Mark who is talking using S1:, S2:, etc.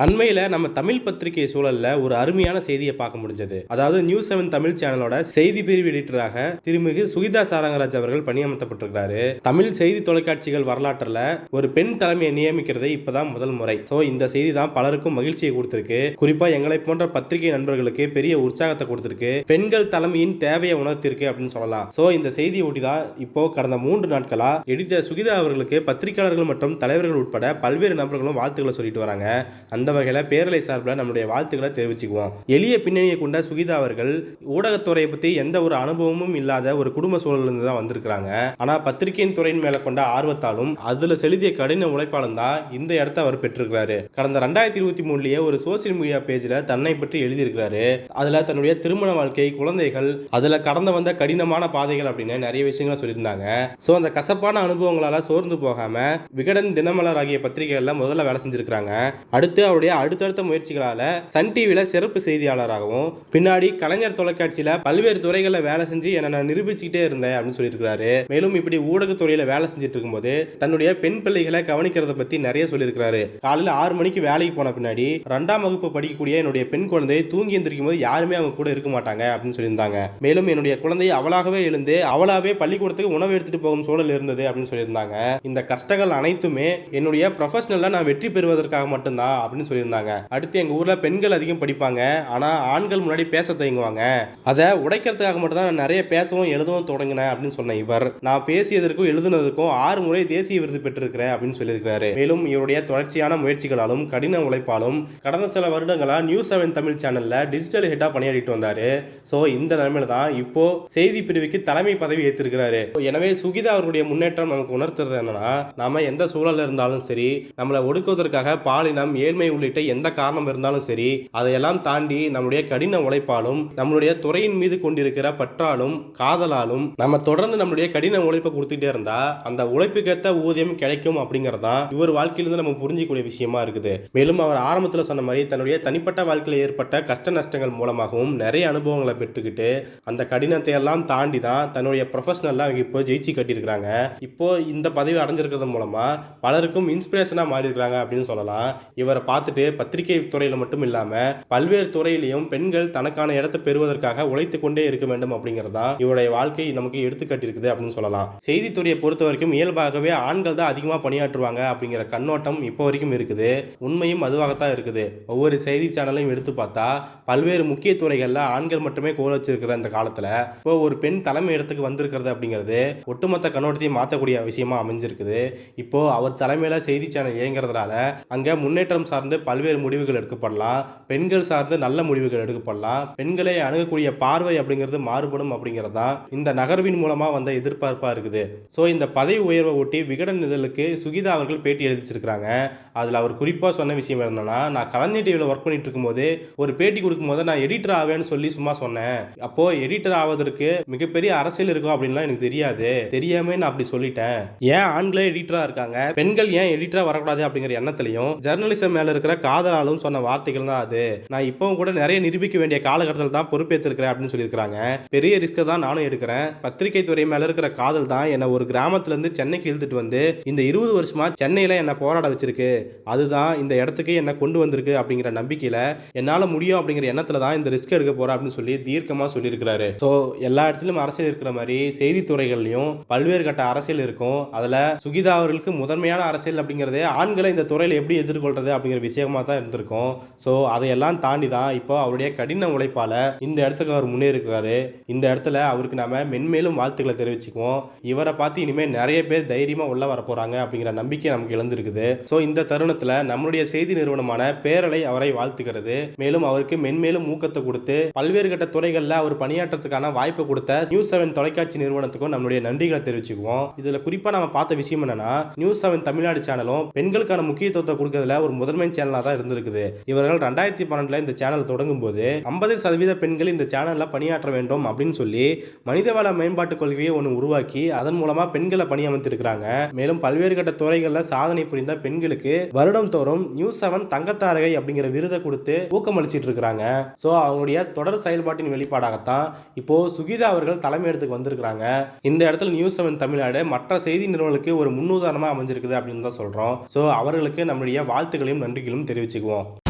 S1: அண்மையில் நம்ம தமிழ் பத்திரிகை சூழலில் ஒரு அருமையான செய்தியை பார்க்க முடிஞ்சது. அதாவது நியூஸ் செவன் தமிழ் சேனலோட செய்தி பிரிவு எடிட்டராக திருமிகு சுகிதா சாரங்கராஜ் அவர்கள் பணியமர்த்தப்பட்டிருக்கிறாரு. தமிழ் செய்தி தொலைக்காட்சிகள் வரலாற்றில் ஒரு பெண் தலைமையை நியமிக்கிறது இப்போதான் முதல் முறை. ஸோ இந்த செய்தி தான் பலருக்கும் மகிழ்ச்சியை கொடுத்திருக்கு. குறிப்பா எங்களை போன்ற பத்திரிகை நண்பர்களுக்கு பெரிய உற்சாகத்தை கொடுத்திருக்கு. பெண்கள் தலைமையின் தேவையை உணர்த்திருக்கு அப்படின்னு சொல்லலாம். ஸோ இந்த செய்தியை ஒட்டி தான் இப்போ கடந்த மூன்று நாட்களா எடிட்டர் சுகிதா அவர்களுக்கு பத்திரிகையாளர்கள் மற்றும் தலைவர்கள் உட்பட பல்வேறு நபர்களும் வாழ்த்துக்களை சொல்லிட்டு வராங்க. அந்த அந்த வகையில் பேரலை சார்பில் நம்முடைய வாழ்த்துக்களை தெரிவிச்சுக்குவோம். எளிய பின்னணியை கொண்ட சுகிதா அவர்கள் ஊடகத்துறையை பற்றி எந்த ஒரு அனுபவமும் இல்லாத ஒரு குடும்ப சூழலிருந்து தான் வந்திருக்கிறாங்க. ஆனால் பத்திரிகையின் துறையின் மேலே கொண்ட ஆர்வத்தாலும் அதில் செலுத்திய கடின உழைப்பாலும் தான் இந்த இடத்த அவர் பெற்றிருக்கிறாரு. கடந்த ரெண்டாயிரத்தி இருபத்தி மூணுலேயே ஒரு சோசியல் மீடியா பேஜில் தன்னை பற்றி எழுதியிருக்கிறாரு. அதில் தன்னுடைய திருமண வாழ்க்கை குழந்தைகள் அதில் கடந்து வந்த கடினமான பாதைகள் அப்படின்னு நிறைய விஷயங்களை சொல்லியிருந்தாங்க. ஸோ அந்த கசப்பான அனுபவங்களால் சோர்ந்து போகாமல் விகடன் தினமலர் ஆகிய பத்திரிகைகளில் முதல்ல வேலை செஞ்சிருக்கிறாங்க. அடுத்து அவருடைய அடுத்தடுத்த முயற்சிகளால சன் டிவியில் சிறப்பு செய்தியாளராகவும் பின்னாடி கலைஞர் தொலைக்காட்சியில் பல்வேறு துறைகளில் வேலை செஞ்சு என்னை நான் நிரூபிச்சுக்கிட்டே இருந்தேன் அப்படின்னு சொல்லியிருக்கிறாரு. மேலும் இப்படி ஊடகத்துறையில் வேலை செஞ்சுட்டு இருக்கும்போது தன்னுடைய பெண் பிள்ளைகளை கவனிக்கிறத பற்றி நிறைய சொல்லியிருக்கிறாரு. காலையில் ஆறு மணிக்கு வேலைக்கு போன பின்னாடி ரெண்டாம் வகுப்பு படிக்கக்கூடிய என்னுடைய பெண் குழந்தை தூங்கி எந்திரிக்கும் போது யாருமே அவங்க கூட இருக்க மாட்டாங்க அப்படின்னு சொல்லியிருந்தாங்க. மேலும் என்னுடைய குழந்தை அவளாகவே எழுந்து அவளாவே பள்ளிக்கூடத்துக்கு உணவு எடுத்துட்டு போகும் சூழல் இருந்தது அப்படின்னு சொல்லியிருந்தாங்க. இந்த கஷ்டங்கள் அனைத்துமே என்னுடைய ப்ரொஃபஷனலாக நான் வெற்றி பெறுவதற்காக மட்டும்தான் அப்படின்னு சொல்லியிருந்தாங்க. அடுத்து எங்கள் ஊரில் பெண்கள் அதிகம் படிப்பாங்க. ஆனால் ஆண்கள் முன்னாடி பேச தயங்குவாங்க. அதை உடைக்கிறதுக்காக மட்டும்தான் நான் நிறைய பேசவும் எழுதவும் தொடங்கினேன் அப்படின்னு சொன்ன இவர். நான் பேசியதற்கும் எழுதுனதற்கும் ஆறு முறை தேசிய விருது பெற்றிருக்கிறேன் அப்படின்னு சொல்லியிருக்கிறாரு. மேலும் இவருடைய தொடர்ச்சியான முயற்சிகளாலும் கடின உழைப்பாலும் கடந்த சில வருடங்களா நியூஸ் செவன் தமிழ் சேனல்ல டிஜிட்டல் ஹெட்டா பணியாற்றிட்டு வந்தாரு. ஸோ இந்த நிலைமையில தான் இப்போ செய்தி பிரிவுக்கு தலைமை பதவி ஏற்றிருக்கிறாரு. எனவே சுகிதா அவருடைய முன்னேற்றம் நமக்கு உணர்த்துறது என்னன்னா நாம எந்த சூழல்ல இருந்தாலும் சரி நம்மளை ஒடுக்குவதற்காக பாலினம் ஏழ்மை உள்ளிட்ட எந்த காரணம் இருந்தாலும் சரி அதையெல்லாம் தாண்டி நம்முடைய கடின உழைப்பாலும் நம்மளுடைய துறையின் மீது கொண்டிருக்கிற பற்றாலும் காதலாலும் நம்ம தொடர்ந்து நம்மளுடைய கடின உழைப்பை கொடுத்துட்டே இருந்தா அந்த உழைப்புக்கேற்ற ஊதியம் கிடைக்கும் அப்படிங்கறதான் இவர் வாழ்க்கையிலிருந்து நம்ம புரிஞ்சிக்கூடிய விஷயமா இருக்குது. மேலும் அவர் ஆரம்பத்தில் சொன்ன மாதிரி தன்னுடைய தனிப்பட்ட வாழ்க்கையில் ஏற்பட்ட கஷ்ட நஷ்டங்கள் மூலமாகவும் நிறைய அனுபவங்களை பெற்றுக்கிட்டு அந்த கடினத்தை எல்லாம் தாண்டி தான் தன்னுடைய ப்ரொஃபஷனல்லாம் அவங்க இப்போ ஜெயிச்சு கட்டியிருக்கிறாங்க. இப்போ இந்த பதவி அடைஞ்சிருக்கிறது மூலமா பலருக்கும் இன்ஸ்பிரேஷனாக மாறி இருக்காங்க அப்படின்னு சொல்லலாம். இவரை பார்த்து பார்த்துட்டு பத்திரிகை துறையில் மட்டும் இல்லாமல் பல்வேறு துறையிலையும் பெண்கள் தனக்கான இடத்தை பெறுவதற்காக உழைத்து கொண்டே இருக்க வேண்டும் அப்படிங்கிறதா இவருடைய வாழ்க்கை நமக்கு எடுத்துக்காட்டியிருக்குது அப்படின்னு சொல்லலாம். செய்தித்துறையை பொறுத்த வரைக்கும் இயல்பாகவே ஆண்கள் தான் அதிகமாக பணியாற்றுவாங்க அப்படிங்கிற கண்ணோட்டம் இப்போ வரைக்கும் இருக்குது. உண்மையும் அதுவாகத்தான் இருக்குது. ஒவ்வொரு செய்தி சேனலையும் எடுத்து பார்த்தா பல்வேறு முக்கிய துறைகளில் ஆண்கள் மட்டுமே கோல வச்சிருக்கிற இந்த காலத்தில் இப்போ ஒரு பெண் தலைமை இடத்துக்கு வந்திருக்கிறது அப்படிங்கிறது ஒட்டுமொத்த கண்ணோட்டத்தையும் மாற்றக்கூடிய விஷயமா அமைஞ்சிருக்குது. இப்போ அவர் தலைமையில் செய்தி சேனல் இயங்குறதுனால அங்கே முன்னேற்றம் சார்ந்த பல்வேறு முடிவுகள் எடுக்கப்படலாம். பெண்கள் சார்ந்து நல்ல முடிவுகள் எடுக்கப்படலாம். பெண்களை அணுகக்கூடிய பார்வை அப்படிங்கிறது மாறுபடும் அப்படிங்கிறது தான் இந்த நகர்வின் மூலமாக வந்த எதிர்பார்ப்பாக இருக்குது. ஸோ இந்த பதவி உயர்வை ஒட்டி விகடன் இதழுக்கு சுகிதா அவர்கள் பேட்டி எழுதிச்சிருக்கிறாங்க. அதில் அவர் குறிப்பாக சொன்ன விஷயம் என்னன்னா நான் கலைஞர் டிவியில் ஒர்க் பண்ணிட்டு இருக்கும்போது ஒரு பேட்டி கொடுக்கும்போது நான் எடிட்டர் ஆவேன்னு சொல்லி சும்மா சொன்னேன். அப்போ எடிட்டர் ஆவதற்கு மிகப்பெரிய அரசியல் இருக்கும் அப்படின்லாம் எனக்கு தெரியாது. தெரியாம நான் அப்படி சொல்லிட்டேன். ஏன் ஆண்களே எடிட்டரா இருக்காங்க? பெண்கள் ஏன் எடிட்டரா வரக்கூடாது அப்படிங்கிற எண்ணத்திலையும் ஜெர்னலிசம் மேல இருக்கிற காதலாலும் சொன்ன வார்த்தைகள் தான் அது. நான் இப்பவும் கூட நிறைய நிரூபிக்க வேண்டிய காலகட்டத்தில் தான் பொறுப்பேற்றிருக்கிறேன் அப்படின்னு சொல்லியிருக்காங்க பெரிய ரிஸ்க்கை தான் நானும் எடுக்கிறேன். பத்திரிகை துறை மேல இருக்கிற காதல் தான் என்னை ஒரு கிராமத்துல இருந்து சென்னைக்கு இழுத்துட்டு வந்து இந்த இருபது வருஷமா சென்னையில என்னை போராட வச்சிருக்கு. அதுதான் இந்த இடத்துக்கு என்னை கொண்டு வந்திருக்கு அப்படிங்கிற நம்பிக்கையில என்னால முடியும் அப்படிங்கிற எண்ணத்துல தான் இந்த ரிஸ்க் எடுக்க போறேன் அப்படின்னு சொல்லி தீர்க்கமா சொல்லியிருக்கிறாரு. ஸோ எல்லா இடத்துலயும் அரசியல் இருக்கிற மாதிரி செய்தித்துறைகள்லையும் பல்வேறு கட்ட அரசியல் இருக்கும். அதுல சுகிதா அவர்களுக்கு முதன்மையான அரசியல் அப்படிங்கிறதே ஆண்களை இந்த துறையில் எப்படி எதிர்கொள்றது அப்படிங்கிற விஷயமா தான் இருந்திருக்கும். ஸோ அதையெல்லாம் தாண்டி தான் இப்போ அவருடைய கடின உழைப்பால இந்த இடத்துக்கு அவர் முன்னேறிக்கிறாரு இந்த இடத்துல அவருக்கு நாம மென்மேலும் வாழ்த்துக்களை தெரிவிச்சுக்குவோம். இவரை பார்த்து இனிமேல் நிறைய பேர் தைரியமாக உள்ள வர போறாங்க அப்படிங்கிற நம்பிக்கை நமக்கு இழந்திருக்குது ஸோ இந்த தருணத்தில் நம்மளுடைய செய்தி நிறுவனமான பேரலை அவரை வாழ்த்துகிறது. மேலும் அவருக்கு மென்மேலும் ஊக்கத்தை கொடுத்து பல்வேறு கட்ட துறைகளில் அவர் பணியாற்றத்துக்கான வாய்ப்பு கொடுத்த நியூஸ் செவன் தொலைக்காட்சி நிறுவனத்துக்கும் நம்மளுடைய நன்றிகளை தெரிவிச்சுக்குவோம். இதுல குறிப்பாக நம்ம பார்த்த விஷயம் என்னன்னா நியூஸ் செவன் தமிழ்நாடு சேனலும் பெண்களுக்கான முக்கியத்துவத்தை கொடுக்கறதுல ஒரு முதன்மை சேனலாக தான் இருந்திருக்குது. இவர்கள் ரெண்டாயிரத்தி பன்னெண்டுல இந்த சேனல் தொடங்கும் போது ஐம்பது சதவீத பெண்கள் இந்த சேனலில் பணியாற்ற வேண்டும் அப்படின்னு சொல்லி மனிதவள மேம்பாட்டு கொள்கையை ஒன்று உருவாக்கி அதன் மூலமாக பெண்களை பணியமர்த்திருக்கிறாங்க. மேலும் பல்வேறு கட்ட துறைகளில் சாதனை புரிந்த பெண்களுக்கு வருடம் தோறும் நியூஸ் செவன் தங்கத்தாரகை அப்படிங்கிற விருதை கொடுத்து ஊக்கமளிச்சிட்டு இருக்கிறாங்க. ஸோ அவங்களுடைய தொடர் செயல்பாட்டின் வெளிப்பாடாகத்தான் இப்போ சுகிதா அவர்கள் தலைமை இடத்துக்கு வந்திருக்கிறாங்க. இந்த இடத்துல நியூஸ் செவன் தமிழ்நாடு மற்ற செய்தி நிறுவனங்களுக்கு ஒரு முன்னுதாரணமாக அமைஞ்சிருக்குது அப்படின்னு தான் சொல்கிறோம் ஸோ அவர்களுக்கு நம்முடைய வாழ்த்துக்களையும் நன்றிகளும் தெரிவிச்சுக்குவோம்.